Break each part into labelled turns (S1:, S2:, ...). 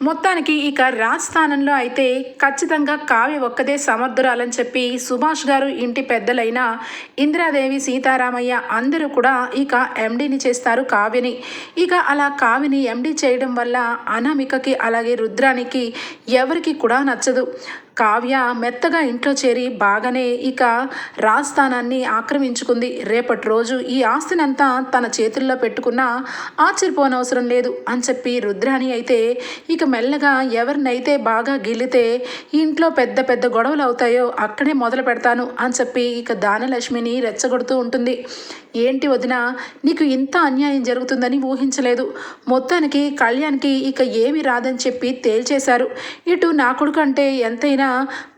S1: మొత్తానికి ఇక రాజస్థానంలో అయితే ఖచ్చితంగా కావ్య ఒక్కదే సమర్థురాలని చెప్పి సుభాష్ గారు ఇంటి పెద్దలైన ఇందిరాదేవి సీతారామయ్య అందరూ కూడా ఇక ఎండీని చేస్తారు కావ్యని. ఇక అలా కావ్యని ఎండీ చేయడం వల్ల అనామికకి అలాగే రుద్రానికి ఎవరికి కూడా నచ్చదు. కావ్య మెత్తగా ఇంట్లో చేరి బాగానే ఇక రాజస్థానాన్ని ఆక్రమించుకుంది. రేపటి రోజు ఈ ఆస్తినంతా తన చేతుల్లో పెట్టుకున్నా ఆశ్చర్యపోనవసరం లేదు అని చెప్పి రుద్రాణి అయితే ఇక మెల్లగా ఎవరినైతే బాగా గిల్లితే ఇంట్లో పెద్ద పెద్ద గొడవలు అవుతాయో అక్కడే మొదలు పెడతాను అని చెప్పి ఇక దానలక్ష్మిని రెచ్చగొడుతూ ఉంటుంది. ఏంటి వదిన? నీకు ఇంత అన్యాయం జరుగుతుందని ఊహించలేదు. మొత్తానికి కళ్యాణ్కి ఇక ఏమి రాదని చెప్పి తేల్చేశారు. ఇటు నా కొడుకు అంటే ఎంతైనా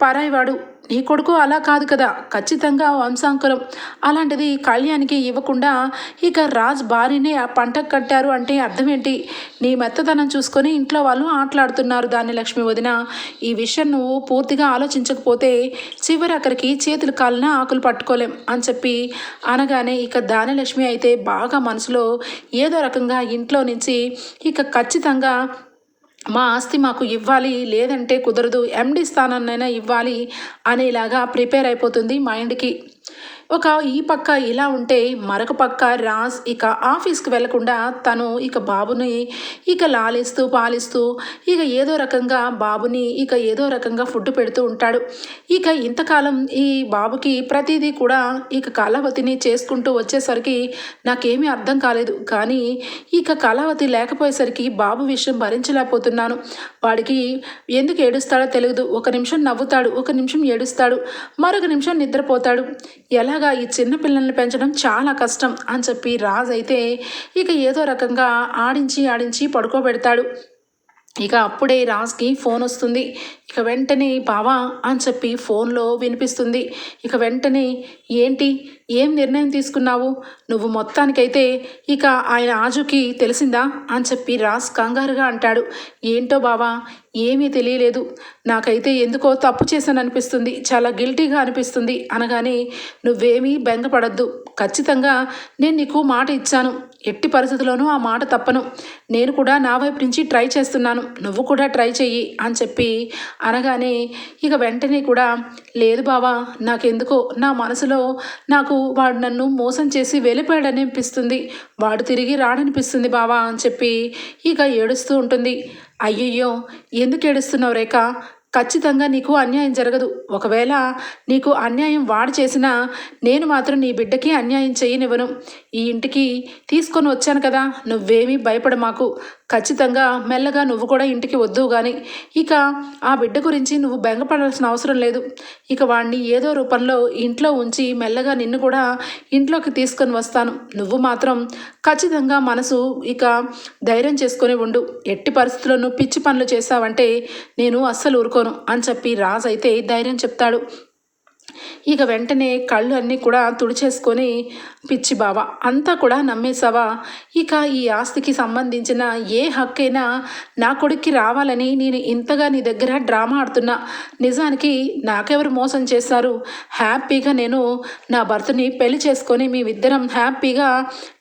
S1: పరాయివాడు. నీ కొడుకు అలా కాదు కదా. ఖచ్చితంగా వంశాంకురం. అలాంటిది కళ్యాణ్కి ఇవ్వకుండా ఇక రాజ్ భార్యనే ఆ పంటకు కట్టారు అంటే అర్థం ఏంటి నీ మెత్తదనం చూసుకొని ఇంట్లో వాళ్ళు ఆటలాడుతున్నారు దాన్ని లక్ష్మి వదిన. ఈ విషయం నువ్వు పూర్తిగా ఆలోచించకపోతే చివరి అక్కడికి చేతులు కాలిన ఆకులు పట్టుకోలేం అని చెప్పి అనగానే ఇక దానలక్ష్మి అయితే బాగా మనసులో ఏదో రకంగా ఇంట్లో నుంచి ఇక ఖచ్చితంగా మా ఆస్తి మాకు ఇవ్వాలి లేదంటే కుదరదు. ఎండి స్థానాన్నైనా ఇవ్వాలి అనేలాగా ప్రిపేర్ అయిపోతుంది మైండ్కి ఒక ఈ పక్క ఇలా ఉంటే మరొక పక్క రాజ్ ఇక ఆఫీస్కి వెళ్ళకుండా తను ఇక బాబుని ఇక లాలిస్తూ పాలిస్తూ ఇక ఏదో రకంగా బాబుని ఇక ఏదో రకంగా ఫుడ్ పెడుతూ ఉంటాడు. ఇక ఇంతకాలం ఈ బాబుకి ప్రతిదీ కూడా ఇక కళావతిని చేసుకుంటూ వచ్చేసరికి నాకేమీ అర్థం కాలేదు. కానీ ఇక కళావతి లేకపోయేసరికి బాబు విషయం భరించలేకపోతున్నాను. వాడికి ఎందుకు ఏడుస్తాడో తెలియదు ఒక నిమిషం నవ్వుతాడు. ఒక నిమిషం ఏడుస్తాడు. మరొక నిమిషం నిద్రపోతాడు. ఎలా ఎలాగా ఈ చిన్న పిల్లల్ని పెంచడం చాలా కష్టం అని చెప్పి రాజు అయితే ఇక ఏదో రకంగా ఆడించి ఆడించి పడుకోబెడతాడు. ఇక అప్పుడే రాజ్కి ఫోన్ వస్తుంది. ఇక వెంటనే బావా అని చెప్పి ఫోన్లో వినిపిస్తుంది. ఇక వెంటనే ఏంటి? ఏం నిర్ణయం తీసుకున్నావు? నువ్వు మొత్తానికైతే ఇక ఆయన ఆజుకి తెలిసిందా? అని చెప్పి రాజ్ కంగారుగా అంటాడు. ఏంటో బావా ఏమీ తెలియలేదు. నాకైతే ఎందుకో తప్పు చేశాను అనిపిస్తుంది చాలా గిల్టీగా అనిపిస్తుంది. అనగానే నువ్వేమీ బెంగపడద్దు. ఖచ్చితంగా నేను నీకు మాట ఇచ్చాను. ఎట్టి పరిస్థితుల్లోనూ ఆ మాట తప్పను. నేను కూడా నా వైపు నుంచి ట్రై చేస్తున్నాను. నువ్వు కూడా ట్రై చెయ్యి అని చెప్పి అనగానే ఇక వెంటనే కూడా లేదు బావా నాకెందుకో నా మనసులో నాకు వాడు నన్ను మోసం చేసి వెళ్ళిపోయాడని అనిపిస్తుంది. వాడు తిరిగి రాడనిపిస్తుంది బావా అని చెప్పి ఇక ఏడుస్తూ ఉంటుంది. అయ్యయ్యో ఎందుకు ఏడుస్తున్నావు రేఖ? ఖచ్చితంగా నీకు అన్యాయం జరగదు. ఒకవేళ నీకు అన్యాయం వాడు చేసినా నేను మాత్రం నీ బిడ్డకి అన్యాయం చేయనివ్వను. ఈ ఇంటికి తీసుకొని వచ్చాను కదా నువ్వేమీ భయపడ మాకు ఖచ్చితంగా మెల్లగా నువ్వు కూడా ఇంటికి వద్దు కానీ ఇక ఆ బిడ్డ గురించి నువ్వు బెంగపడాల్సిన అవసరం లేదు. ఇక వాడిని ఏదో రూపంలో ఇంట్లో ఉంచి మెల్లగా నిన్ను కూడా ఇంట్లోకి తీసుకొని వస్తాను. నువ్వు మాత్రం ఖచ్చితంగా మనసు ఇక ధైర్యం చేసుకొని ఉండు. ఎట్టి పరిస్థితుల్లో పిచ్చి పనులు చేశావంటే నేను అస్సలు ఊరుకోను అని చెప్పి రాజు అయితే ధైర్యం చెప్తాడు. ఇక వెంటనే కళ్ళు అన్నీ కూడా తుడిచేసుకొని పిచ్చి బావ అంతా కూడా నమ్మేశావా? ఇక ఈ ఆస్తికి సంబంధించిన ఏ హక్కైనా నా కొడుక్కి రావాలని నేను ఇంతగా నీ దగ్గర డ్రామా ఆడుతున్నా. నిజానికి నాకెవరు మోసం చేశారు? హ్యాపీగా నేను నా భర్తని పెళ్ళి చేసుకొని మేమిద్దరం హ్యాపీగా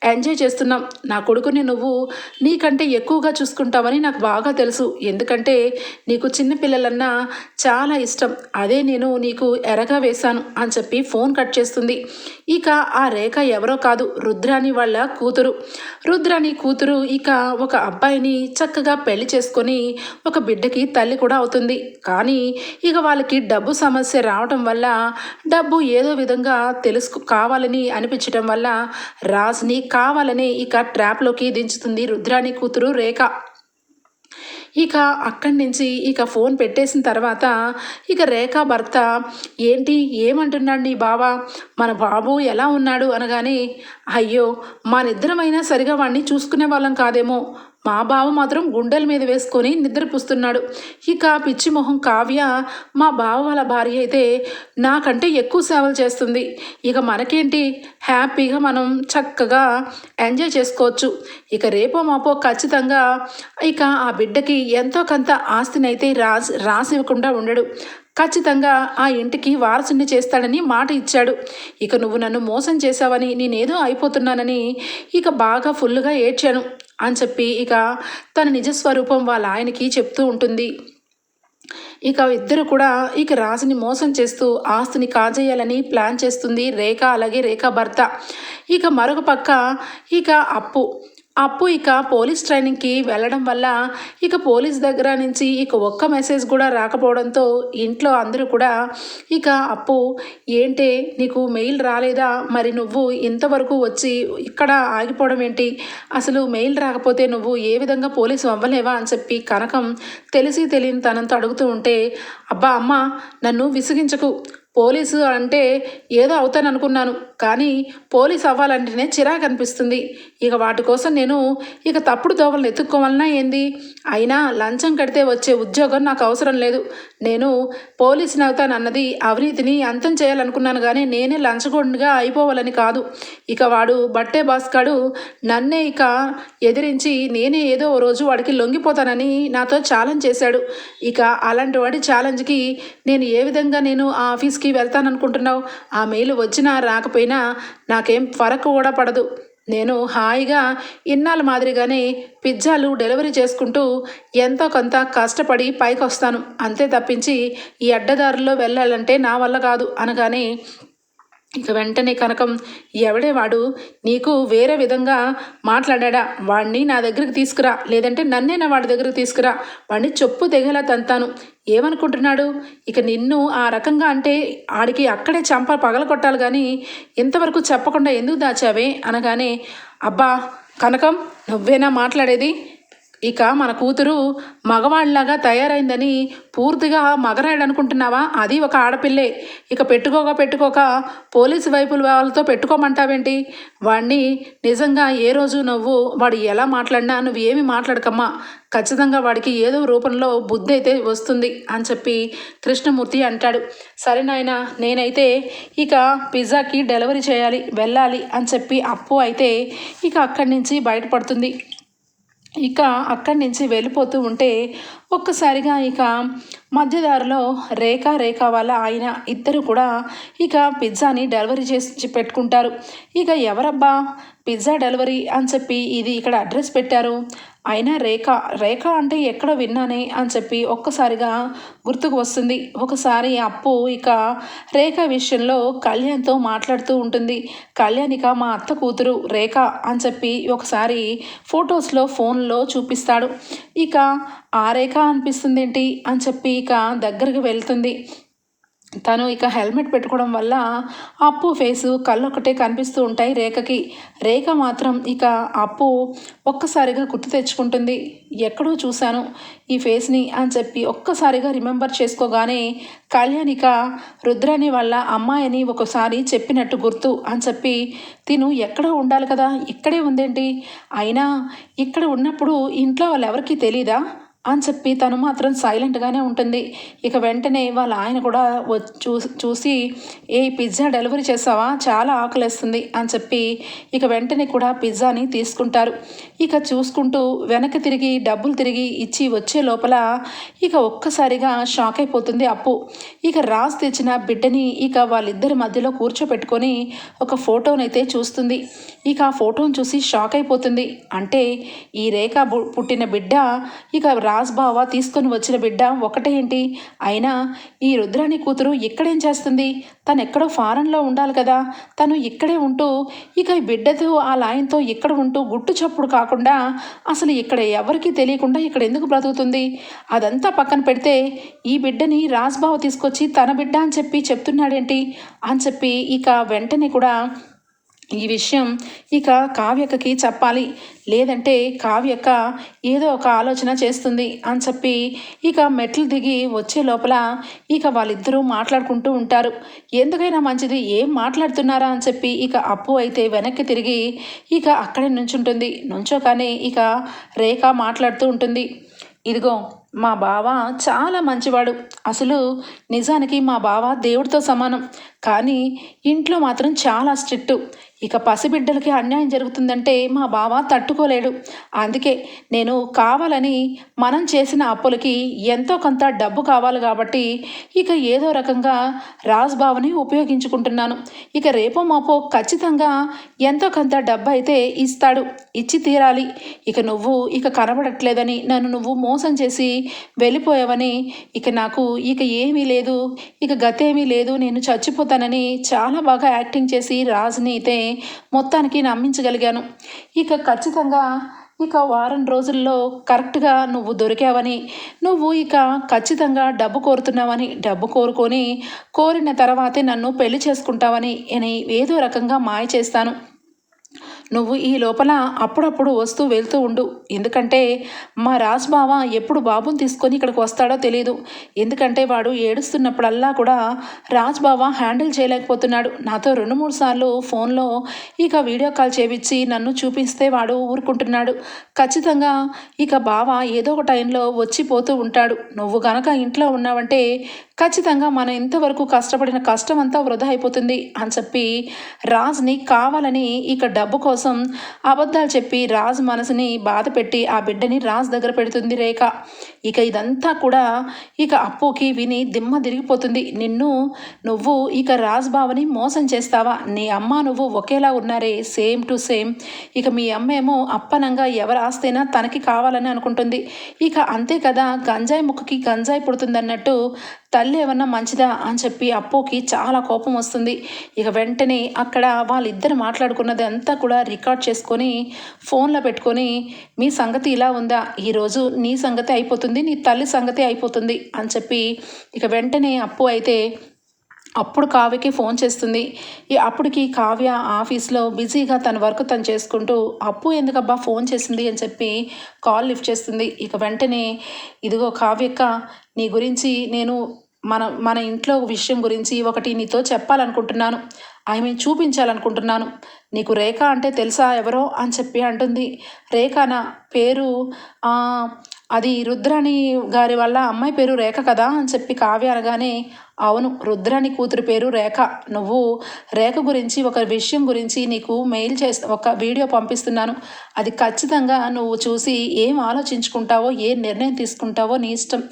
S1: ఎంజాయ్ చేస్తున్నాం. నా కొడుకుని నువ్వు నీకంటే ఎక్కువగా చూసుకుంటావని నాకు బాగా తెలుసు. ఎందుకంటే నీకు చిన్నపిల్లలన్నా చాలా ఇష్టం. అదే నేను నీకు ఎరగా వేశాను అని చెప్పి ఫోన్ కట్ చేస్తుంది. ఇక ఆ రేఖ ఎవరో కాదు రుద్రాని వాళ్ళ కూతురు. రుద్రాని కూతురు ఇక ఒక అబ్బాయిని చక్కగా పెళ్ళి చేసుకొని ఒక బిడ్డకి తల్లి కూడా అవుతుంది. కానీ ఇక వాళ్ళకి డబ్బు సమస్య రావటం వల్ల డబ్బు ఏదో విధంగా తెలుసు కావాలని అనిపించటం వల్ల రాజ్ని కావాలని ఇక ట్రాప్లోకి దించుతుంది రుద్రాని కూతురు రేఖ. ఇక అక్కడి నుంచి ఇక ఫోన్ పెట్టేసిన తర్వాత ఇక రేఖ భర్త ఏంటి? ఏమంటున్నాడు నీ బావ? మన బాబు ఎలా ఉన్నాడు? అనగానే అయ్యో మనిద్దరమైనా సరిగా వాడిని చూసుకునే వాళ్ళం కాదేమో. మా బావ మాత్రం గుండెల మీద వేసుకొని నిద్రపుస్తున్నాడు. ఇక పిచ్చి మొహం కావ్య మా బావ వాళ్ళ భార్య అయితే నాకంటే ఎక్కువ సేవలు చేస్తుంది. ఇక మనకేంటి? హ్యాపీగా మనం చక్కగా ఎంజాయ్ చేసుకోవచ్చు. ఇక రేపో మాపో ఖచ్చితంగా ఇక ఆ బిడ్డకి ఎంతో కొంత ఆస్తినైతే రాసి రాసి ఇవ్వకుండా ఉండడు. ఖచ్చితంగా ఆ ఇంటికి వారసుని చేస్తాడని మాట ఇచ్చాడు. ఇక నువ్వు నన్ను మోసం చేశావని నేనేదో అయిపోతున్నానని ఇక బాగా ఫుల్గా ఏడ్చాను. అని చెప్పి ఇక తన నిజస్వరూపం వాళ్ళ ఆయనకి చెప్తూ ఉంటుంది. ఇక ఇద్దరు కూడా ఇక రాజుని మోసం చేస్తూ ఆస్తిని కాజేయాలని ప్లాన్ చేస్తుంది రేఖ అలాగే రేఖ భర్త. ఇక మరొక పక్క ఇక అప్పు. అప్పు ఇక పోలీస్ ట్రైనింగ్కి వెళ్ళడం వల్ల ఇక పోలీస్ దగ్గర నుంచి ఇక ఒక్క మెసేజ్ కూడా రాకపోవడంతో ఇంట్లో అందరూ కూడా ఇక అప్పు ఏంటే నీకు మెయిల్ రాలేదా? మరి నువ్వు ఇంతవరకు వచ్చి ఇక్కడ ఆగిపోవడం ఏంటి? అసలు మెయిల్ రాకపోతే నువ్వు ఏ విధంగా పోలీసు అవ్వలేవా? అని చెప్పి కనకం తెలిసి తెలియని తనంతో అడుగుతూ ఉంటే అబ్బా అమ్మ నన్ను విసిగించకు. పోలీసు అంటే ఏదో అవుతాననుకున్నాను. కానీ పోలీస్ అవ్వాలంటేనే చిరాకు అనిపిస్తుంది. ఇక వాటి కోసం నేను ఇక తప్పుడు దోవలను ఎత్తుక్కోవాలన్నా ఏంది? అయినా లంచం కడితే వచ్చే ఉద్యోగం నాకు అవసరం లేదు. నేను పోలీసుని అవుతానన్నది అవినీతిని అంతం చేయాలనుకున్నాను కానీ నేనే లంచగొండిగా అయిపోవాలని కాదు. ఇక వాడు బట్టే బాస్కాడు నన్నే ఇక ఎదిరించి నేనే ఏదో ఓ రోజు వాడికి లొంగిపోతానని నాతో ఛాలెంజ్ చేశాడు. ఇక అలాంటి వాడి ఛాలెంజ్కి నేను ఏ విధంగా నేను ఆ ఆఫీస్కి వెళ్తాననుకుంటున్నావు? ఆ మెయిల్ వచ్చినా రాకపోయినా నాకేం ఫరక్ కూడా పడదు. నేను హాయిగా ఇన్నాళ్ళ మాదిరిగానే పిజ్జాలు డెలివరీ చేసుకుంటూ ఎంతో కొంత కష్టపడి పైకి వస్తాను అంతే తప్పించి ఈ అడ్డదారుల్లో వెళ్ళాలంటే నా వల్ల కాదు అనగానే ఇక వెంటనే కనకం ఎవడే వాడు? నీకు వేరే విధంగా మాట్లాడా వాడిని నా దగ్గరికి తీసుకురా. లేదంటే నన్నే నా వాడి దగ్గరికి తీసుకురా. వాడిని చెప్పు తెగేలా తంతాను. ఏమనుకుంటున్నాడు? ఇక నిన్ను ఆ రకంగా అంటే ఆడికి అక్కడే చంప పగల కొట్టాలి కానీ ఇంతవరకు చెప్పకుండా ఎందుకు దాచావే? అనగానే అబ్బా కనకం నువ్వేనా మాట్లాడేది? ఇక మన కూతురు మగవాళ్ళలాగా తయారైందని పూర్తిగా మగరాయుడు అనుకుంటున్నావా అది ఒక ఆడపిల్లే. ఇక పెట్టుకోక పెట్టుకోక పోలీసు వైపుల వాళ్ళతో పెట్టుకోమంటావేంటి? వాడిని నిజంగా ఏ రోజు నువ్వు వాడు ఎలా మాట్లాడినా నువ్వు ఏమి మాట్లాడకమ్మా. ఖచ్చితంగా వాడికి ఏదో రూపంలో బుద్ధి అయితే వస్తుంది అని చెప్పి కృష్ణమూర్తి అంటాడు. సరే నాయన నేనైతే ఇక పిజ్జాకి డెలివరీ చేయాలి వెళ్ళాలి అని చెప్పి అప్పు అయితే ఇక అక్కడి నుంచి బయటపడుతుంది. ఇక అక్కడి నుంచి వెళ్ళిపోతూ ఉంటే ఒక్కసారిగా ఇక మధ్యదారిలో రేఖ రేఖ వాళ్ళ ఆయన ఇద్దరు కూడా ఇక పిజ్జాని డెలివరీ చేసి పెట్టుకుంటారు. ఇక ఎవరబ్బా? పిజ్జా డెలివరీ అని చెప్పి ఇది ఇక్కడ అడ్రస్ పెట్టారు. అయినా రేఖ రేఖ అంటే ఎక్కడ విన్నానే అని చెప్పి ఒక్కసారిగా గుర్తుకు వస్తుంది. ఒకసారి అప్పు ఇక రేఖ విషయంలో కళ్యాణ్తో మాట్లాడుతూ ఉంటుంది. కళ్యాణ్ ఇక మా అత్త కూతురు రేఖ అని చెప్పి ఒకసారి ఫొటోస్లో ఫోన్లో చూపిస్తాడు. ఇక ఆ రేఖ అనిపిస్తుంది ఏంటి అని చెప్పి ఇక దగ్గరికి వెళ్తుంది. తను ఇక హెల్మెట్ పెట్టుకోవడం వల్ల అప్పు ఫేసు కళ్ళు ఒకటే కనిపిస్తూ ఉంటాయి రేఖకి. రేఖ మాత్రం ఇక అప్పు ఒక్కసారిగా గుర్తు తెచ్చుకుంటుంది. ఎక్కడో చూశాను ఈ ఫేస్ని అని చెప్పి ఒక్కసారిగా రిమెంబర్ చేసుకోగానే కళ్యాణ్ ఇక రుద్రాని వల్ల అమ్మాయిని ఒకసారి చెప్పినట్టు గుర్తు అని చెప్పి తిను ఎక్కడో ఉండాలి కదా ఇక్కడే ఉందేంటి? అయినా ఇక్కడ ఉన్నప్పుడు ఇంట్లో వాళ్ళు ఎవరికీ తెలీదా? అని చెప్పి తను మాత్రం సైలెంట్గానే ఉంటుంది. ఇక వెంటనే వాళ్ళ ఆయన కూడా చూ చూసి ఏ పిజ్జా డెలివరీ చేసావా? చాలా ఆకలేస్తుంది అని చెప్పి ఇక వెంటనే కూడా పిజ్జాని తీసుకుంటారు. ఇక చూసుకుంటూ వెనక్కి తిరిగి డబ్బులు తిరిగి ఇచ్చి వచ్చే లోపల ఇక ఒక్కసారిగా షాక్ అయిపోతుంది అప్పు. ఇక రాజ్ తెచ్చిన బిడ్డని ఇక వాళ్ళిద్దరి మధ్యలో కూర్చోపెట్టుకొని ఒక ఫోటోనైతే చూస్తుంది. ఇక ఆ ఫోటోని చూసి షాక్ అయిపోతుంది. అంటే ఈ రేఖ పుట్టిన బిడ్డ ఇక రా రాజ్ బావ తీసుకొని వచ్చిన బిడ్డ ఒకటేంటి అయినా ఈ రుద్రాణి కూతురు ఇక్కడేం చేస్తుంది? తను ఎక్కడో ఫారెన్లో ఉండాలి కదా. తను ఇక్కడే ఉంటూ ఇక ఈ బిడ్డతో ఆ లాయంతో ఇక్కడ ఉంటూ గుట్టు చప్పుడు కాకుండా అసలు ఇక్కడ ఎవరికీ తెలియకుండా ఇక్కడ ఎందుకు బ్రతుకుతుంది? అదంతా పక్కన పెడితే ఈ బిడ్డని రాజ్బావ తీసుకొచ్చి తన బిడ్డ అని చెప్పి చెప్తున్నాడేంటి? అని చెప్పి ఇక వెంటనే కూడా ఈ విషయం ఇక కావ్యకకి చెప్పాలి. లేదంటే కావ్యక ఏదో ఒక ఆలోచన చేస్తుంది అని చెప్పి ఇక మెట్లు దిగి వచ్చే లోపల ఇక వాళ్ళిద్దరూ మాట్లాడుకుంటూ ఉంటారు. ఎందుకైనా మంచిది ఏం మాట్లాడుతున్నారా అని చెప్పి ఇక అప్పు అయితే వెనక్కి తిరిగి ఇక అక్కడే నుంచుంటుంది. కానీ ఇక రేఖ మాట్లాడుతూ ఉంటుంది. ఇదిగో మా బావ చాలా మంచివాడు. అసలు నిజానికి మా బావ దేవుడితో సమానం. కానీ ఇంట్లో మాత్రం చాలా స్ట్రిక్ట్. ఇక పసిబిడ్డలకి అన్యాయం జరుగుతుందంటే మా బావ తట్టుకోలేడు. అందుకే నేను కావాలని మనం చేసిన అప్పులకి ఎంతో కొంత డబ్బు కావాలి కాబట్టి ఇక ఏదో రకంగా రాజ్ బావని ఉపయోగించుకుంటున్నాను. ఇక రేపో మాపో ఖచ్చితంగా ఎంతో కొంత డబ్బు అయితే ఇస్తాడు. ఇచ్చి తీరాలి. ఇక నువ్వు ఇక కనబడట్లేదని నన్ను నువ్వు మోసం చేసి వెళ్ళిపోయావని. ఇక నాకు ఇక ఏమీ లేదు. ఇక గతేమీ లేదు. నేను చచ్చిపోతానని చాలా బాగా యాక్టింగ్ చేసి రాజుని అయితే మొత్తానికి నమ్మించగలిగాను. ఇక ఖచ్చితంగా ఇక వారం రోజుల్లో కరెక్ట్గా నువ్వు దొరికావని నువ్వు ఇక ఖచ్చితంగా డబ్బు కోరుతున్నావని డబ్బు కోరుకొని కోరిన తర్వాతే నన్ను పెళ్ళి చేసుకుంటావని అని ఏదో రకంగా మాయ చేస్తాను. నువ్వు ఈ లోపల అప్పుడప్పుడు వస్తూ వెళ్తూ ఉండు. ఎందుకంటే మా రాజ్ బావ ఎప్పుడు బాబుని తీసుకొని ఇక్కడికి వస్తాడో తెలియదు ఎందుకంటే వాడు ఏడుస్తున్నప్పుడల్లా కూడా రాజ్ బావ హ్యాండిల్ చేయలేకపోతున్నాడు. నాతో రెండు మూడు సార్లు ఫోన్లో ఇక వీడియో కాల్ చేపించి నన్ను చూపిస్తే వాడు ఊరుకుంటున్నాడు. ఖచ్చితంగా ఇక బావ ఏదో ఒక టైంలో వచ్చిపోతూ ఉంటాడు. నువ్వు గనక ఇంట్లో ఉన్నావంటే ఖచ్చితంగా మనం ఇంతవరకు కష్టపడిన కష్టం అంతా వృధా అయిపోతుంది అని చెప్పి రాజ్ని కావాలని ఇక డబ్బు కోసం కోసం అబద్ధాలు చెప్పి రాజ్ మనసుని బాధ పెట్టి ఆ బిడ్డని రాజ్ దగ్గర పెడుతుంది రేఖ. ఇక ఇదంతా కూడా ఇక అప్పుకి విని దిమ్మ తిరిగిపోతుంది. నిన్ను నువ్వు ఇక రాజ్ బావని మోసం చేస్తావా? నీ అమ్మ నువ్వు ఒకేలా ఉన్నారే? Same to same. ఇక మీ అమ్మ ఏమో అప్పనంగా ఎవరు ఆస్తేనా తనకి కావాలని అనుకుంటుంది. ఇక అంతే కదా గంజాయి ముక్కకి గంజాయి పుడుతుందన్నట్టు తల్లి ఏమన్నా మంచిదా అని చెప్పి అప్పుకి చాలా కోపం వస్తుంది. ఇక వెంటనే అక్కడ వాళ్ళిద్దరు మాట్లాడుకున్నది అంతా కూడా రికార్డ్ చేసుకొని ఫోన్లో పెట్టుకొని మీ సంగతి ఇలా ఉందా? ఈరోజు నీ సంగతి అయిపోతుంది నీ తల్లి సంగతి అయిపోతుంది అని చెప్పి ఇక వెంటనే అప్పు అయితే అప్పుడు కావ్యకి ఫోన్ చేస్తుంది. అప్పటికి కావ్య ఆఫీస్లో బిజీగా తన వర్క్ తను చేసుకుంటూ అప్పు ఎందుకబ్బా ఫోన్ చేసింది? అని చెప్పి కాల్ లిఫ్ట్ చేస్తుంది. ఇక వెంటనే ఇదిగో కావ్యక్క నీ గురించి నేను మన మన ఇంట్లో విషయం గురించి ఒకటి నీతో చెప్పాలనుకుంటున్నాను. ఐ మీన్ చూపించాలనుకుంటున్నాను. నీకు రేఖ అంటే తెలుసా ఎవరో? అని చెప్పి అంటుంది. రేఖనా పేరు అది రుద్రాణి గారి వల్ల అమ్మాయి పేరు రేఖ కదా అని చెప్పి కావ్య అనగానే అవును రుద్రాణి కూతురు పేరు రేఖ. నువ్వు రేఖ గురించి ఒక విషయం గురించి నీకు మెయిల్ చేసి ఒక వీడియో పంపిస్తున్నాను. అది ఖచ్చితంగా నువ్వు చూసి ఏం ఆలోచించుకుంటావో ఏ నిర్ణయం తీసుకుంటావో నీ ఇష్టం.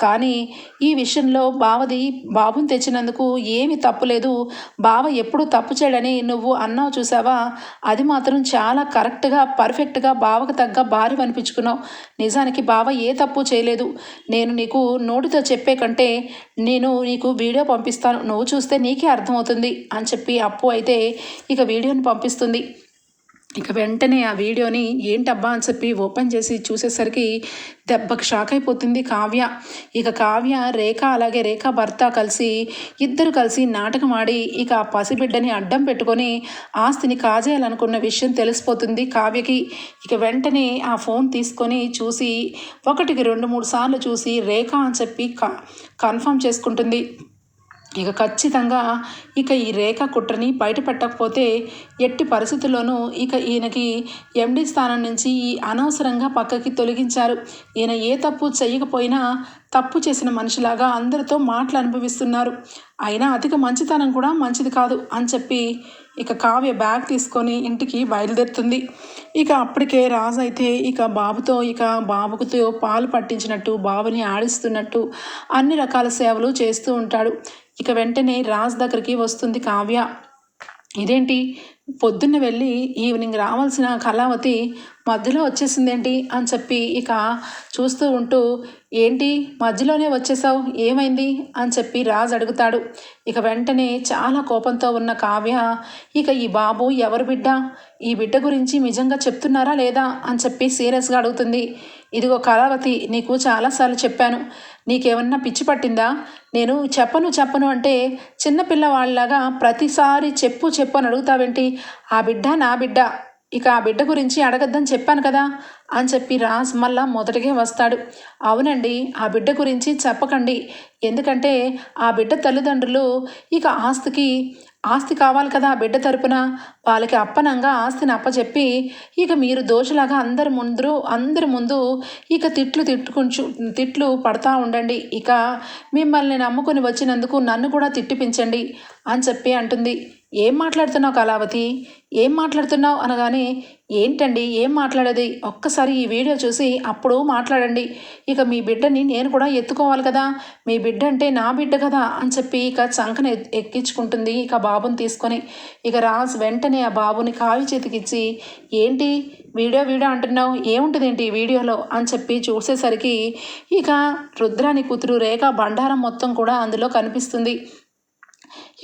S1: కానీ ఈ విషయంలో బావది బాబుని తెచ్చినందుకు ఏమి తప్పులేదు బావ ఎప్పుడు తప్పు చేయడని నువ్వు అన్నావు చూసావా? అది మాత్రం చాలా కరెక్ట్గా పర్ఫెక్ట్గా బావకు తగ్గ భార్య అనిపించుకున్నావు. నిజానికి బావ ఏ తప్పు చేయలేదు. నేను నీకు నోటితో చెప్పే కంటే నేను నీకు వీడియో పంపిస్తాను. నువ్వు చూస్తే నీకే అర్థమవుతుంది అని చెప్పి అప్పు అయితే ఇక వీడియోని పంపిస్తుంది. ఇక వెంటనే ఆ వీడియోని ఏంటబ్బా అని చెప్పి ఓపెన్ చేసి చూసేసరికి దెబ్బకి షాక్ అయిపోతుంది కావ్య. ఇక కావ్య రేఖ అలాగే రేఖ భర్త కలిసి ఇద్దరు కలిసి నాటకం ఆడి ఇక ఆ పసిబిడ్డని అడ్డం పెట్టుకొని ఆస్తిని కాజేయాలనుకున్న విషయం తెలిసిపోతుంది కావ్యకి. ఇక వెంటనే ఆ ఫోన్ తీసుకొని చూసి ఒకటికి రెండు మూడు సార్లు చూసి రేఖ అని చెప్పి కన్ఫర్మ్ చేసుకుంటుంది. ఇక ఖచ్చితంగా ఇక ఈ రేఖ కుట్రని బయట పెట్టకపోతే ఎట్టి పరిస్థితుల్లోనూ ఇక ఈయనకి ఎండి స్థానం నుంచి ఈ అనవసరంగా పక్కకి తొలగించారు. ఈయన ఏ తప్పు చేయకపోయినా తప్పు చేసిన మనిషిలాగా అందరితో మాటలు అనుభవిస్తున్నారు. అయినా అధిక మంచితనం కూడా మంచిది కాదు అని చెప్పి ఇక కావ్య బ్యాగ్ తీసుకొని ఇంటికి బయలుదేరుతుంది. ఇక అప్పటికే రాజు అయితే ఇక బాబుతో ఇక బాబుకుతో పాలు పట్టించినట్టు బాబుని ఆడిస్తున్నట్టు అన్ని రకాల సేవలు చేస్తూ ఉంటాడు. ఇక వెంటనే రాజ్ దగ్గరికి వస్తుంది కావ్య. ఇదేంటి? పొద్దున్న వెళ్ళి ఈవినింగ్ రావాల్సిన కళావతి మధ్యలో వచ్చేసిందేంటి అని చెప్పి ఇక చూస్తూ ఉంటూ ఏంటి? మధ్యలోనే వచ్చేసావు? ఏమైంది? అని చెప్పి రాజు అడుగుతాడు. ఇక వెంటనే చాలా కోపంతో ఉన్న కావ్య ఇక ఈ బాబు ఎవరు బిడ్డ? ఈ బిడ్డ గురించి నిజంగా చెప్తున్నారా లేదా? అని చెప్పి సీరియస్గా అడుగుతుంది. ఇదిగో కళావతి నీకు చాలాసార్లు చెప్పాను. నీకేమన్నా పిచ్చి పట్టిందా? నేను చెప్పను చెప్పను అంటే చిన్నపిల్లవాళ్ళలాగా ప్రతిసారి చెప్పు చెప్పు అని అడుగుతావేంటి? ఆ బిడ్డ నా బిడ్డ. ఇక ఆ బిడ్డ గురించి అడగద్దని చెప్పాను కదా అని చెప్పి రాజ్ మళ్ళా మొదటిగా వస్తాడు. అవునండి ఆ బిడ్డ గురించి చెప్పకండి. ఎందుకంటే ఆ బిడ్డ తల్లిదండ్రులు ఇక ఆస్తికి ఆస్తి కావాలి కదా ఆ బిడ్డ తరపున. వాళ్ళకి అప్పనంగా ఆస్తిని అప్పచెప్పి ఇక మీరు దోషలాగా అందరి ముందు అందరి ముందు ఇక తిట్లు తిట్టుకుంచు తిట్లు పడతా ఉండండి. ఇక మిమ్మల్ని నమ్ముకొని వచ్చినందుకు నన్ను కూడా తిట్టిపించండి అని చెప్పి అంటుంది. ఏం మాట్లాడుతున్నావు కళావతి? ఏం మాట్లాడుతున్నావు అనగానే ఏంటండి? ఏం మాట్లాడేది? ఒక్కసారి ఈ వీడియో చూసి అప్పుడు మాట్లాడండి. ఇక మీ బిడ్డని నేను కూడా ఎత్తుకోవాలి కదా. మీ బిడ్డ అంటే నా బిడ్డ కదా అని చెప్పి ఇక చంకన ఎక్కించుకుంటుంది ఇక బాబుని తీసుకొని. ఇక రాజ్ వెంటనే ఆ బాబుని కావి చేతికిచ్చి ఏంటి? వీడియో వీడియో అంటున్నావు? ఏముంటుంది ఏంటి వీడియోలో? అని చెప్పి చూసేసరికి ఇక రుద్రాని కూతురు రేఖ బండారం మొత్తం కూడా అందులో కనిపిస్తుంది.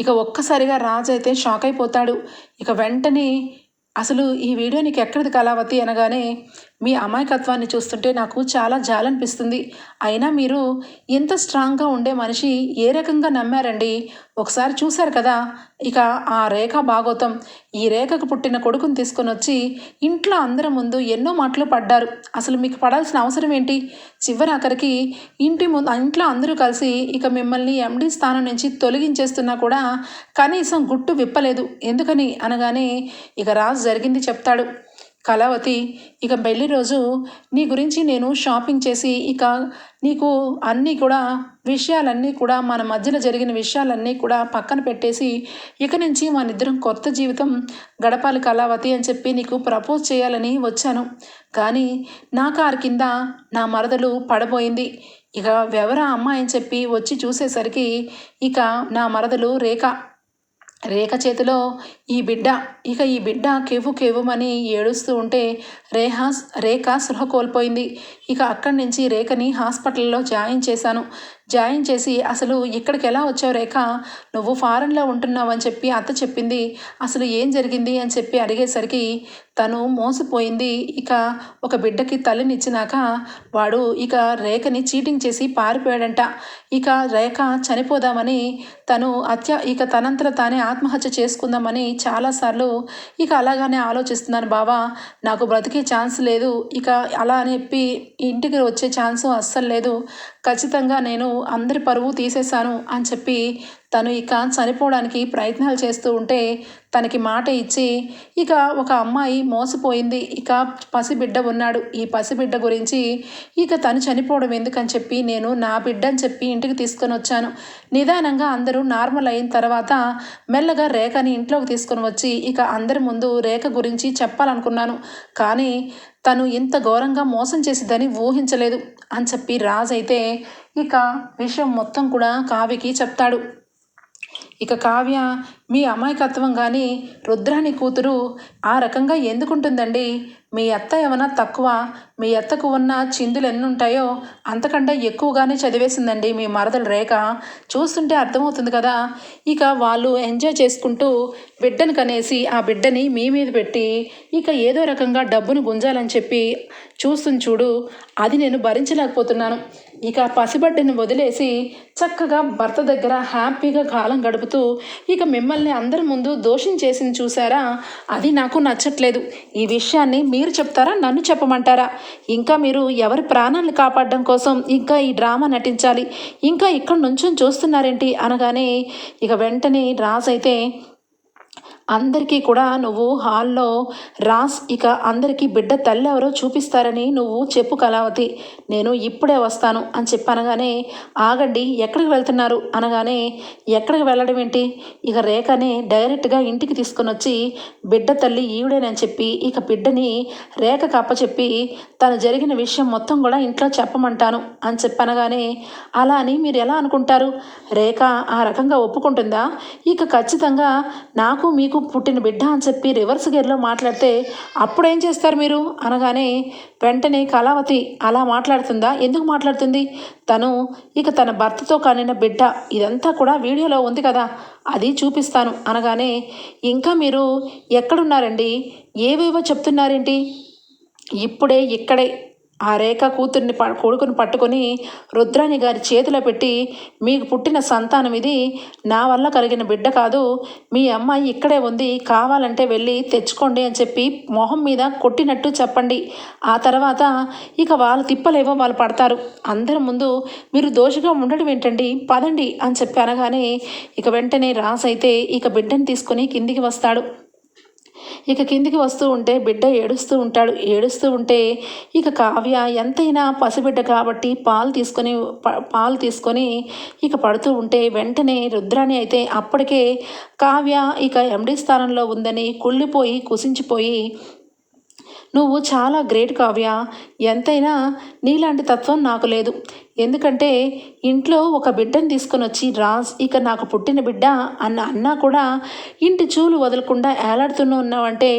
S1: ఇక ఒక్కసారిగా రాజు అయితే షాక్ అయిపోతాడు. ఇక వెంటనే అసలు ఈ వీడియో నీకు ఎక్కడిది కళావతి? అనగానే మీ అమాయకత్వాన్ని చూస్తుంటే నాకు చాలా జాలనిపిస్తుంది. అయినా మీరు ఎంత స్ట్రాంగ్గా ఉండే మనిషి ఏ రకంగా నమ్మారండి? ఒకసారి చూశారు కదా? ఇక ఆ రేఖ భాగోతం. ఈ రేఖకు పుట్టిన కొడుకుని తీసుకొని వచ్చి ఇంట్లో అందరి ముందు ఎన్నో మాటలు పడ్డారు. అసలు మీకు పడాల్సిన అవసరం ఏంటి? చివరి అక్కడికి ఇంటి ముందు ఇంట్లో అందరూ కలిసి ఇక మిమ్మల్ని ఎండి స్థానం నుంచి తొలగించేస్తున్నా కూడా కనీసం గుట్టు విప్పలేదు. ఎందుకని? అనగానే ఇక రాజు జరిగింది చెప్తాడు. కళావతి ఇక పెళ్ళి రోజు నీ గురించి నేను షాపింగ్ చేసి ఇక నీకు అన్నీ కూడా విషయాలన్నీ కూడా మన మధ్యలో జరిగిన విషయాలన్నీ కూడా పక్కన పెట్టేసి ఇక నుంచి మన ఇద్దరం కొత్త జీవితం గడపాలి కళావతి అని చెప్పి నీకు ప్రపోజ్ చేయాలని వచ్చాను. కానీ నా కారు కింద నా మరదలు పడబోయింది. ఇక వెవరా అమ్మాయి అని చెప్పి వచ్చి చూసేసరికి ఇక నా మరదలు రేఖ రేఖ చేతిలో ఈ బిడ్డ ఇక ఈ బిడ్డ కేవు కేవుమని ఏడుస్తూ ఉంటే రేహా రేఖ సృహ కోల్పోయింది. ఇక అక్కడి నుంచి రేఖని హాస్పిటల్లో జాయిన్ చేశాను. జాయిన్ చేసి అసలు ఇక్కడికి ఎలా వచ్చావు రేఖ? నువ్వు ఫారెన్లో ఉంటున్నావు అని చెప్పి అత్త చెప్పింది. అసలు ఏం జరిగింది అని చెప్పి అడిగేసరికి తను మోసపోయింది. ఇక ఒక బిడ్డకి తల్లినిచ్చినాక వాడు ఇక రేఖని చీటింగ్ చేసి పారిపోయాడంట. ఇక రేఖ చనిపోదామని తను అత్య ఇక తనంతట తానే ఆత్మహత్య చేసుకుందామని చాలాసార్లు ఇక అలాగానే ఆలోచిస్తున్నాను బావా. నాకు బ్రతికే ఛాన్స్ లేదు. ఇక అలా అని చెప్పి ఇంటికి వచ్చే ఛాన్సు అస్సలు లేదు. ఖచ్చితంగా నేను అందరి పరువు తీసేశాను అని చెప్పి తను ఇక చనిపోవడానికి ప్రయత్నాలు చేస్తూ ఉంటే తనకి మాట ఇచ్చి ఇక ఒక అమ్మాయి మోసపోయింది ఇక పసిబిడ్డ ఉన్నాడు. ఈ పసిబిడ్డ గురించి ఇక తను చనిపోవడం ఎందుకని చెప్పి నేను నా బిడ్డ అని చెప్పి ఇంటికి తీసుకొని వచ్చాను. నిదానంగా అందరూ నార్మల్ అయిన తర్వాత మెల్లగా రేఖని ఇంట్లోకి తీసుకొని వచ్చి ఇక అందరి ముందు రేఖ గురించి చెప్పాలనుకున్నాను. కానీ తను ఇంత ఘోరంగా మోసం చేసిద్దని ఊహించలేదు అని చెప్పి రాజైతే అయితే ఇక విషయం మొత్తం కూడా కావికి చెప్తాడు. ఇక కావ్య మీ అమాయకత్వం కానీ రుద్రాని కూతురు ఆ రకంగా ఎందుకుంటుందండి? మీ అత్త ఏమైనా తక్కువ మీ అత్తకు ఉన్న చిందులు ఎన్ని ఉంటాయో అంతకంటే ఎక్కువగానే చదివేసిందండి మీ మరదలు రేఖ. చూస్తుంటే అర్థమవుతుంది కదా? ఇక వాళ్ళు ఎంజాయ్ చేసుకుంటూ బిడ్డను కనేసి ఆ బిడ్డని మీ మీద పెట్టి ఇక ఏదో రకంగా డబ్బును గుంజాలని చెప్పి చూస్తుంది చూడు అది నేను భరించలేకపోతున్నాను. ఇక పసిబడ్డని వదిలేసి చక్కగా భర్త దగ్గర హ్యాపీగా కాలం గడుపుతూ ఇక మిమ్మల్ని అందరి ముందు దోషం చేసింది చూసారా? అది నాకు నచ్చట్లేదు. ఈ విషయాన్ని మీరు చెప్తారా నన్ను చెప్పమంటారా? ఇంకా మీరు ఎవరి ప్రాణాలను కాపాడడం కోసం ఇంకా ఈ డ్రామా నటించాలి ఇంకా ఇక్కడ నుంచొని చూస్తున్నారేంటి అనగానే ఇక వెంటనే రాజ్ అయితే అందరికీ కూడా నువ్వు హాల్లో రాస్ ఇక అందరికీ బిడ్డ తల్లి ఎవరో చూపిస్తారని నువ్వు చెప్పు కళావతి. నేను ఇప్పుడే వస్తాను అని చెప్పనగానే ఆగండి ఎక్కడికి వెళ్తున్నారు? అనగానే ఎక్కడికి వెళ్ళడం ఏంటి? ఇక రేఖని డైరెక్ట్గా ఇంటికి తీసుకొని వచ్చి బిడ్డ తల్లి ఈవిడేనని చెప్పి ఇక బిడ్డని రేఖ కప్పచెప్పి తను జరిగిన విషయం మొత్తం కూడా ఇంట్లో చెప్పమంటాను అని చెప్పనగానే అలా అని మీరు ఎలా అనుకుంటారు? రేఖ ఆ రకంగా ఒప్పుకుంటుందా? ఇక ఖచ్చితంగా నాకు మీకు మీకు పుట్టిన బిడ్డ అని చెప్పి రివర్స్ గేర్లో మాట్లాడితే అప్పుడు ఏం చేస్తారు మీరు? అనగానే వెంటనే కళావతి అలా మాట్లాడుతుందా? ఎందుకు మాట్లాడుతుంది? తను ఇక తన భర్తతో కానిన బిడ్డ ఇదంతా కూడా వీడియోలో ఉంది కదా అది చూపిస్తాను. అనగానే ఇంకా మీరు ఎక్కడున్నారండి? ఏవేవో చెప్తున్నారేంటి? ఇప్పుడే ఇక్కడే ఆ రేఖ కూతుర్ని కొడుకుని పట్టుకొని రుద్రాణి గారి చేతిలో పెట్టి మీకు పుట్టిన సంతానం ఇది నా వల్ల కలిగిన బిడ్డ కాదు. మీ అమ్మాయి ఇక్కడే ఉంది కావాలంటే వెళ్ళి తెచ్చుకోండి అని చెప్పి మొహం మీద కొట్టినట్టు చెప్పండి. ఆ తర్వాత ఇక వాళ్ళు తిప్పలేవో వాళ్ళు పడతారు. అందరి ముందు మీరు దోషిగా ఉండడం ఏంటండి? పదండి అని చెప్పి అనగానే ఇక వెంటనే రాస్ అయితే ఇక బిడ్డని తీసుకొని కిందికి వస్తాడు. ఇక కిందికి వస్తూ ఉంటే బిడ్డ ఏడుస్తూ ఉంటాడు. ఏడుస్తూ ఉంటే ఇక కావ్య ఎంతైనా పసిబిడ్డ కాబట్టి పాలు తీసుకొని ప- పాలు తీసుకొని ఇక పడుతూ ఉంటే వెంటనే రుద్రాణి అయితే అప్పటికే కావ్య ఇక ఎండి స్థానంలో ఉందని కుళ్ళిపోయి కుసించిపోయి నువ్వు చాలా గ్రేట్ కావ్య. ఎంతైనా నీలాంటి తత్వం నాకు లేదు. ఎందుకంటే ఇంట్లో ఒక బిడ్డను తీసుకొని వచ్చి రాజ్ ఇక నాకు పుట్టిన బిడ్డ అన్న అన్నా కూడా ఇంటి చూలు వదలకుండా ఏలాడుతూనే ఉన్నావంటే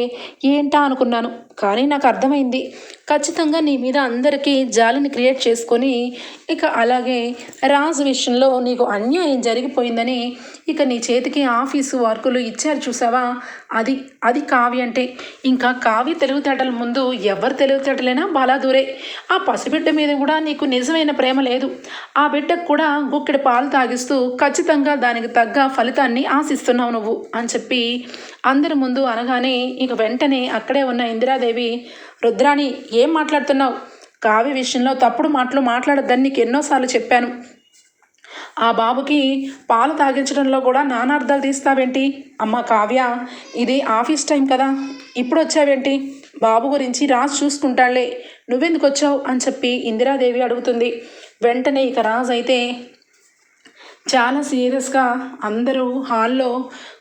S1: ఏంటా అనుకున్నాను. కానీ నాకు అర్థమైంది. ఖచ్చితంగా నీ మీద అందరికీ జాలిని క్రియేట్ చేసుకొని ఇక అలాగే రాజ్ విషయంలో నీకు అన్యాయం జరిగిపోయిందని ఇక నీ చేతికి ఆఫీసు వర్కులు ఇచ్చారు చూసావా? అది అది కావ్య అంటే. ఇంకా కావ్య తెలివితేటల ముందు ఎవరు తెలివితేటలైనా? బాలాదూరే. ఆ పసిబిడ్డ మీద కూడా నీకు నిజమైన ప్రేమ లేదు. ఆ బిడ్డకు కూడా గుక్కెడు పాలు తాగిస్తూ ఖచ్చితంగా దానికి తగ్గ ఫలితాన్ని ఆశిస్తున్నావు నువ్వు అని చెప్పి అందరి ముందు అనగానే ఇక వెంటనే అక్కడే ఉన్న ఇందిరాదేవి రుద్రాణి ఏం మాట్లాడుతున్నావు? కావ్య విషయంలో తప్పుడు మాటలు మాట్లాడద్దని నీకు ఎన్నోసార్లు చెప్పాను. ఆ బాబుకి పాలు తాగించడంలో కూడా నానార్థాలు తీస్తావేంటి? అమ్మ కావ్య ఇది ఆఫీస్ టైం కదా ఇప్పుడు వచ్చావేంటి? బాబు గురించి రాజు చూసుకుంటాళ్ళే. నువ్వెందుకు వచ్చావు? అని చెప్పి ఇందిరాదేవి అడుగుతుంది. వెంటనే ఇక రాజు అయితే చాలా సీరియస్గా అందరూ హాల్లో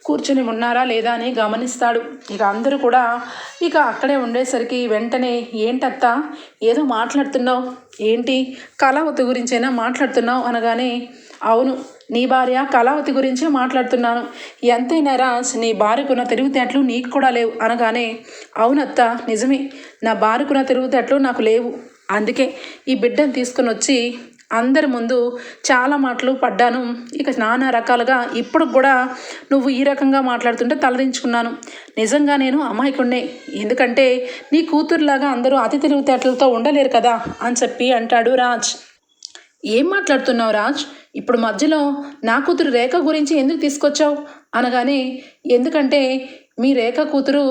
S1: కూర్చుని ఉన్నారా లేదా అని గమనిస్తాడు. ఇక అందరూ కూడా ఇక అక్కడే ఉండేసరికి వెంటనే ఏంటత్తా? ఏదో మాట్లాడుతున్నావు? ఏంటి? కళావతి గురించైనా మాట్లాడుతున్నావు? అనగానే అవును నీ భార్య కళావతి గురించే మాట్లాడుతున్నాను. ఎంతైనా రాజ్ నీ భార్యకున్న తెలివితేటలు నీకు కూడా లేవు. అనగానే అవునత్త నిజమే. నా భార్యకున్న తెలివితేటలు నాకు లేవు. అందుకే ఈ బిడ్డను తీసుకుని వచ్చి అందరి ముందు చాలా మాటలు పడ్డాను. ఇక నానా రకాలుగా ఇప్పుడు కూడా నువ్వు ఈ రకంగా మాట్లాడుతుంటే తలదించుకున్నాను. నిజంగా నేను అమాయకుడినే ఎందుకంటే నీ కూతురులాగా అందరూ అతి తెలివితేటలతో ఉండలేరు కదా అని చెప్పి అంటాడు రాజ్. ఏం మాట్లాడుతున్నావు రాజ్? ఇప్పుడు మధ్యలో నా కూతురు రేఖ గురించి ఎందుకు తీసుకొచ్చావు? అనగానే ఎందుకంటే మీ రేఖ కూతురు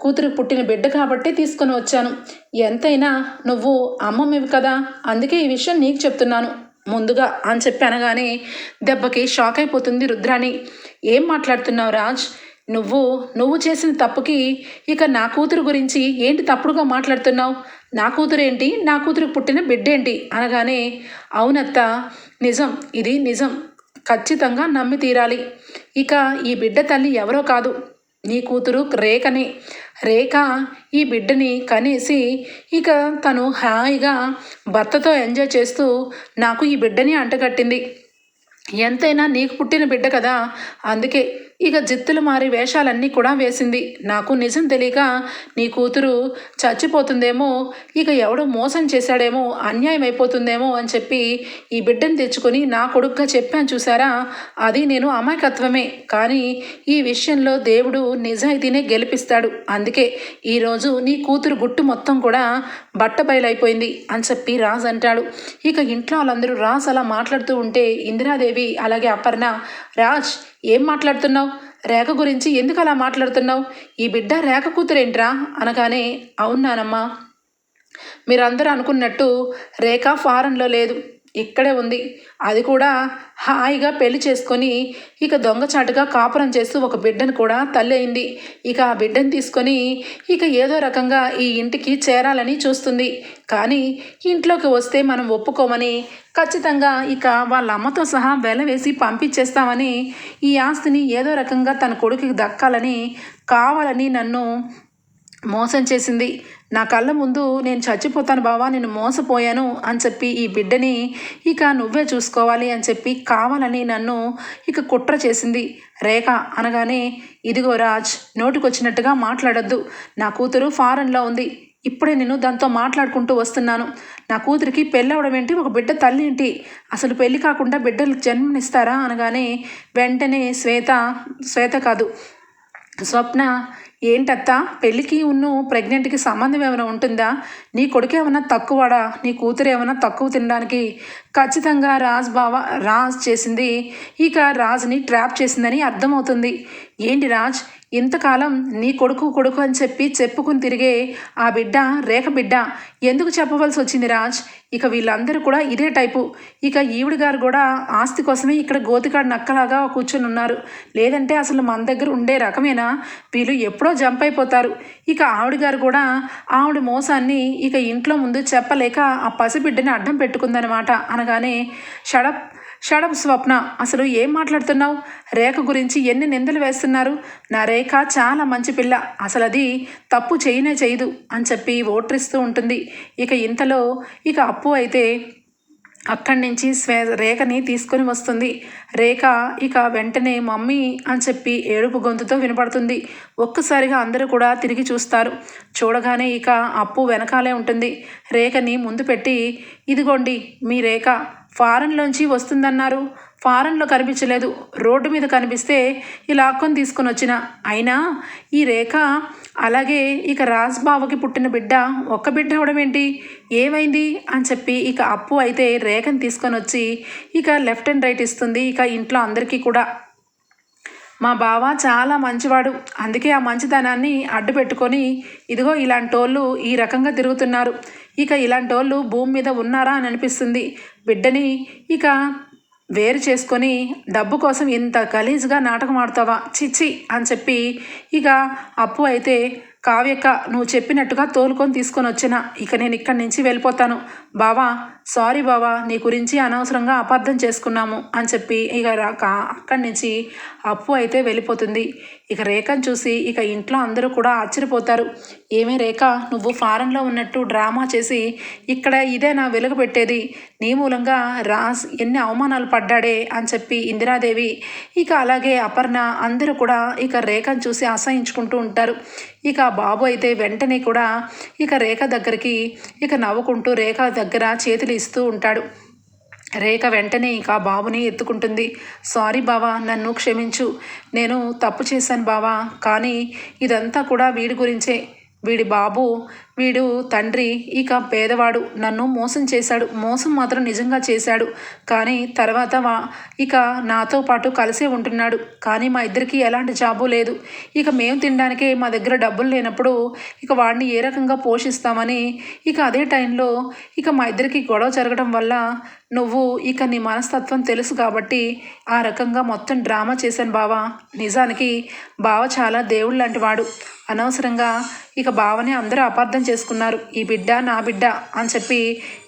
S1: కూతురు పుట్టిన బిడ్డ కాబట్టి తీసుకొని వచ్చాను. ఎంతైనా నువ్వు అమ్మమ్మవి కదా అందుకే ఈ విషయం నీకు చెప్తున్నాను. ముందుగా అని చెప్పి అనగానే దెబ్బకి షాక్ అయిపోతుంది రుద్రాణి. ఏం మాట్లాడుతున్నావు రాజ్? నువ్వు నువ్వు చేసిన తప్పుకి ఇక నా కూతురు గురించి ఏంటి తప్పుడుగా మాట్లాడుతున్నావు? నా కూతురు ఏంటి నా కూతురు పుట్టిన బిడ్డ ఏంటి అనగానే అవునత్త నిజం ఇది నిజం. ఖచ్చితంగా నమ్మి తీరాలి. ఇక ఈ బిడ్డ తల్లి ఎవరో కాదు. నీ కూతురు రేఖని. రేఖ ఈ బిడ్డని కనేసి ఇక తను హాయిగా భర్తతో ఎంజాయ్ చేస్తూ నాకు ఈ బిడ్డని అంటగట్టింది. ఎంతైనా నీకు పుట్టిన బిడ్డ కదా అందుకే ఇక జిత్తులు మారి వేషాలన్నీ కూడా వేసింది. నాకు నిజం తెలియక నీ కూతురు చచ్చిపోతుందేమో ఇక ఎవడో మోసం చేశాడేమో అన్యాయం అయిపోతుందేమో అని చెప్పి ఈ బిడ్డను తెచ్చుకొని నా కొడుకుగా చెప్పాను చూసారా? అది నేను అమాయకత్వమే. కానీ ఈ విషయంలో దేవుడు నిజాయితీనే గెలిపిస్తాడు. అందుకే ఈరోజు నీ కూతురు గుట్టు మొత్తం కూడా బట్ట బయలైపోయింది అని చెప్పి రాజ్ అంటాడు. ఇక ఇంట్లో వాళ్ళందరూ రాజ్ అలా మాట్లాడుతూ ఉంటే ఇందిరాదేవి అలాగే అపర్ణ రాజ్ ఏం మాట్లాడుతున్నావు? రేఖ గురించి ఎందుకు అలా మాట్లాడుతున్నావు? ఈ బిడ్డ రేఖ కూతురేంట్రా? అనగానే అవునానమ్మా మీరందరూ అనుకున్నట్టు రేఖ ఫారెన్లో లేదు. ఇక్కడే ఉంది. అది కూడా హాయిగా పెళ్ళి చేసుకొని ఇక దొంగచాటుగా కాపురం చేస్తూ ఒక బిడ్డను కూడా తల్లి అయింది. ఇక ఆ బిడ్డను తీసుకొని ఇక ఏదో రకంగా ఈ ఇంటికి చేరాలని చూస్తుంది. కానీ ఇంట్లోకి వస్తే మనం ఒప్పుకోమని ఖచ్చితంగా ఇక వాళ్ళ అమ్మతో సహా వెల వేసి పంపించేస్తామని ఈ ఆస్తిని ఏదో రకంగా తన కొడుకుకి దక్కాలని కావాలని నన్ను మోసం చేసింది. నా కళ్ళ ముందు నేను చచ్చిపోతాను బావా నేను మోసపోయాను అని చెప్పి ఈ బిడ్డని ఇక నువ్వే చూసుకోవాలి అని చెప్పి కావాలని నన్ను ఇక కుట్ర చేసింది. రేఖ అనగానే ఇదిగో రాజ్ నోటికొచ్చినట్టుగా మాట్లాడొద్దు. నా కూతురు ఫారెన్లో ఉంది. ఇప్పుడే నేను దాంతో మాట్లాడుకుంటూ వస్తున్నాను. నా కూతురికి పెళ్ళవడం ఏంటి? ఒక బిడ్డ తల్లి ఏంటి? అసలు పెళ్ళి కాకుండా బిడ్డలకు జన్మనిస్తారా? అనగానే వెంటనే శ్వేత శ్వేత కాదు స్వప్న ఏంటత్తా? పెళ్ళికి ఉన్ను ప్రెగ్నెంట్కి సంబంధం ఏమైనా ఉంటుందా? నీ కొడుకు ఏమైనా తక్కువడా? నీ కూతురు ఏమైనా తక్కువ తినడానికి ఖచ్చితంగా రాజ్ బావ రాజ్ చేసింది. ఇక రాజ్ని ట్రాప్ చేసిందని అర్థమవుతుంది. ఏంటి రాజ్? ఇంతకాలం నీ కొడుకు కొడుకు అని చెప్పి చెప్పుకుని తిరిగే ఆ బిడ్డ రేఖ బిడ్డ ఎందుకు చెప్పవలసి వచ్చింది రాజ్? ఇక వీళ్ళందరూ కూడా ఇదే టైపు. ఇక ఈవిడ గారు కూడా ఆస్తి కోసమే ఇక్కడ గోతికాడు నక్కలాగా కూర్చొని ఉన్నారు. లేదంటే అసలు మన దగ్గర ఉండే రకమేనా? వీళ్ళు ఎప్పుడో జంప్ అయిపోతారు. ఇక ఆవిడ గారు కూడా ఆవిడ మోసాన్ని ఇక ఇంట్లో ముందు చెప్పలేక ఆ పసిబిడ్డని అడ్డం పెట్టుకుందనమాట అనగానే షడప్ షడప్ స్వప్న అసలు ఏం మాట్లాడుతున్నావు? రేఖ గురించి ఎన్ని నిందలు వేస్తున్నారు? నా రేఖ చాలా మంచి పిల్ల అసలు అది తప్పు చేయనే చేయదు అని చెప్పి ఓట్రిస్తూ ఉంటుంది. ఇక ఇంతలో ఇక అప్పు అయితే అక్కడి నుంచి స్వే రేఖని తీసుకొని వస్తుంది. రేఖ ఇక వెంటనే మమ్మీ అని చెప్పి ఏడుపు గొంతుతో వినపడుతుంది. ఒక్కసారిగా అందరూ కూడా తిరిగి చూస్తారు. చూడగానే ఇక అప్పు వెనకాలే ఉంటుంది. రేఖని ముందు పెట్టి ఇదిగోండి మీ రేఖ ఫారెన్లోంచి వస్తుందన్నారు. ఫారెన్లో కనిపించలేదు. రోడ్డు మీద కనిపిస్తే ఈ లాక్కొని తీసుకొని వచ్చిన. అయినా ఈ రేఖ అలాగే ఇక రాజ్బావకి పుట్టిన బిడ్డ ఒక్క బిడ్డ అవడం ఏంటి? ఏమైంది? అని చెప్పి ఇక అప్పు అయితే రేఖను తీసుకొని వచ్చి ఇక లెఫ్ట్ అండ్ రైట్ ఇస్తుంది ఇక ఇంట్లో అందరికీ కూడా. మా బావ చాలా మంచివాడు. అందుకే ఆ మంచితనాన్ని అడ్డు పెట్టుకొని ఇదిగో ఇలాంటి వాళ్ళు ఈ రకంగా తిరుగుతున్నారు. ఇక ఇలాంటి వాళ్ళు భూమి మీద ఉన్నారా అని అనిపిస్తుంది. బిడ్డని ఇక వేరు చేసుకొని డబ్బు కోసం ఇంత గలీజ్గా నాటకం ఆడతావా? చిచ్చి అని చెప్పి ఇక అప్పు అయితే కావ్యక్క నువ్వు చెప్పినట్టుగా తోలుకొని తీసుకొని వచ్చిన. ఇక నేను ఇక్కడి నుంచి వెళ్ళిపోతాను. బావా సారీ బావా నీ గురించి అనవసరంగా అపార్థం చేసుకున్నాము అని చెప్పి ఇక అక్కడి నుంచి అప్పు అయితే వెళ్ళిపోతుంది. ఇక రేఖను చూసి ఇక ఇంట్లో అందరూ కూడా ఆశ్చర్యపోతారు. ఏమే రేఖ నువ్వు ఫారెన్లో ఉన్నట్టు డ్రామా చేసి ఇక్కడ ఇదే నా వెలుగు పెట్టేది. నీ మూలంగా రాజ్ ఎన్ని అవమానాలు పడ్డాడే అని చెప్పి ఇందిరాదేవి ఇక అలాగే అపర్ణ అందరూ కూడా ఇక రేఖను చూసి అసహించుకుంటూ ఉంటారు. ఇక బాబు అయితే వెంటనే కూడా ఇక రేఖ దగ్గరికి ఇక నవ్వుకుంటూ రేఖ దగ్గర చేతులు ఇస్తూ ఉంటాడు. రేఖ వెంటనే ఇక బాబుని ఎత్తుకుంటుంది. సారీ బావా నన్ను క్షమించు. నేను తప్పు చేశాను బావా. కానీ ఇదంతా కూడా వీడి గురించే. వీడి బాబు వీడు తండ్రి ఇక పేదవాడు నన్ను మోసం చేశాడు. మోసం మాత్రం నిజంగా చేశాడు. కానీ తర్వాత ఇక నాతో పాటు కలిసే ఉంటున్నాడు. కానీ మా ఇద్దరికి ఎలాంటి జాబు లేదు. ఇక మేము తినడానికే మా దగ్గర డబ్బులు లేనప్పుడు ఇక వాడిని ఏ రకంగా పోషిస్తామని ఇక అదే టైంలో ఇక మా ఇద్దరికి గొడవ జరగడం వల్ల నువ్వు ఇక నీ మనస్తత్వం తెలుసు కాబట్టి ఆ రకంగా మొత్తం డ్రామా చేశాను బావా. నిజానికి బావ చాలా దేవుడు లాంటి వాడు. అనవసరంగా ఇక బావని అందరూ అపార్థం చేసుకున్నారు. ఈ బిడ్డ నా బిడ్డ అని చెప్పి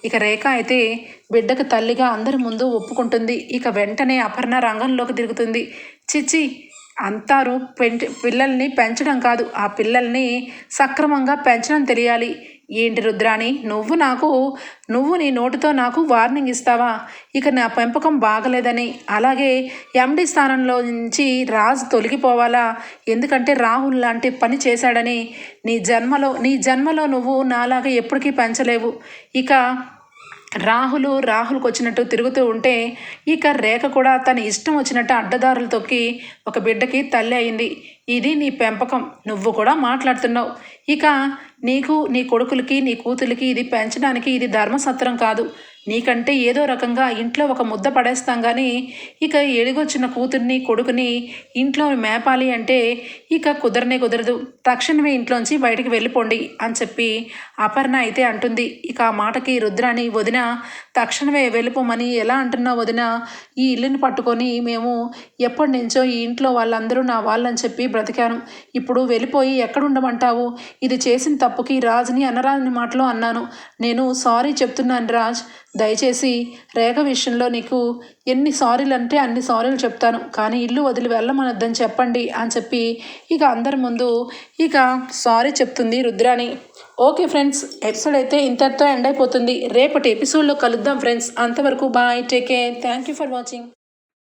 S1: ఇక రేఖ అయితే బిడ్డకు తల్లిగా అందరి ముందు ఒప్పుకుంటుంది. ఇక వెంటనే అపర్ణ రంగంలోకి తిరుగుతుంది. చిచ్చి అంతారు పెంటి పిల్లల్ని పెంచడం కాదు. ఆ పిల్లల్ని సక్రమంగా పెంచడం తెలియాలి. ఏంటి రుద్రాణి? నువ్వు నాకు నువ్వు నీ నోటితో నాకు వార్నింగ్ ఇస్తావా? ఇక నా పెంపకం బాగలేదని. అలాగే ఎండి స్థానంలో నుంచి రాజు తొలగిపోవాలా? ఎందుకంటే రాహుల్ లాంటి పని చేశాడని నీ జన్మలో నీ జన్మలో నువ్వు నాలాగా ఎప్పటికీ పెంచలేవు. ఇక రాహులు రాహుల్కి వచ్చినట్టు తిరుగుతూ ఉంటే ఇక రేఖ కూడా తన ఇష్టం వచ్చినట్టు అడ్డదారులు తొక్కి ఒక బిడ్డకి తల్లి అయింది. ఇది నీ పెంపకం. నువ్వు కూడా మాట్లాడుతున్నావు. ఇక నీకు నీ కొడుకులకి నీ కూతురికి ఇది పెంచడానికి ఇది ధర్మసత్రం కాదు. నీకంటే ఏదో రకంగా ఇంట్లో ఒక ముద్ద పడేస్తాం కానీ ఇక ఎడిగొచ్చిన కూతుర్ని కొడుకుని ఇంట్లో మేపాలి అంటే ఇక కుదరనే కుదరదు. తక్షణమే ఇంట్లోంచి బయటికి వెళ్ళిపోండి అని చెప్పి అపర్ణ అయితే అంటుంది. ఇక ఆ మాటకి రుద్రాని వదిన తక్షణమే వెళ్ళిపోమని ఎలా అంటున్నావు వదిన? ఈ ఇల్లుని పట్టుకొని మేము ఎప్పటి నుంచో ఈ ఇంట్లో వాళ్ళందరూ నా వాళ్ళని చెప్పి బ్రతికాను. ఇప్పుడు వెళ్ళిపోయి ఎక్కడుండమంటావు? ఇది చేసిన తప్పుకి రాజుని అనరాని మాటలో అన్నాను. నేను సారీ చెప్తున్నాను రాజ్. దయచేసి రేఖ విషయంలో నీకు ఎన్ని సారీలు అంటే అన్ని సారీలు చెప్తాను. కానీ ఇల్లు వదిలి వెళ్ళమనొద్దని చెప్పండి అని చెప్పి ఇక అందరి ముందు ఇక సారీ చెప్తుంది రుద్రాణి. ఓకే ఫ్రెండ్స్ ఎపిసోడ్ అయితే ఇంతటితో ఎండ్ అయిపోతుంది. రేపటి ఎపిసోడ్లో కలుద్దాం ఫ్రెండ్స్. అంతవరకు bye take care thank you for watching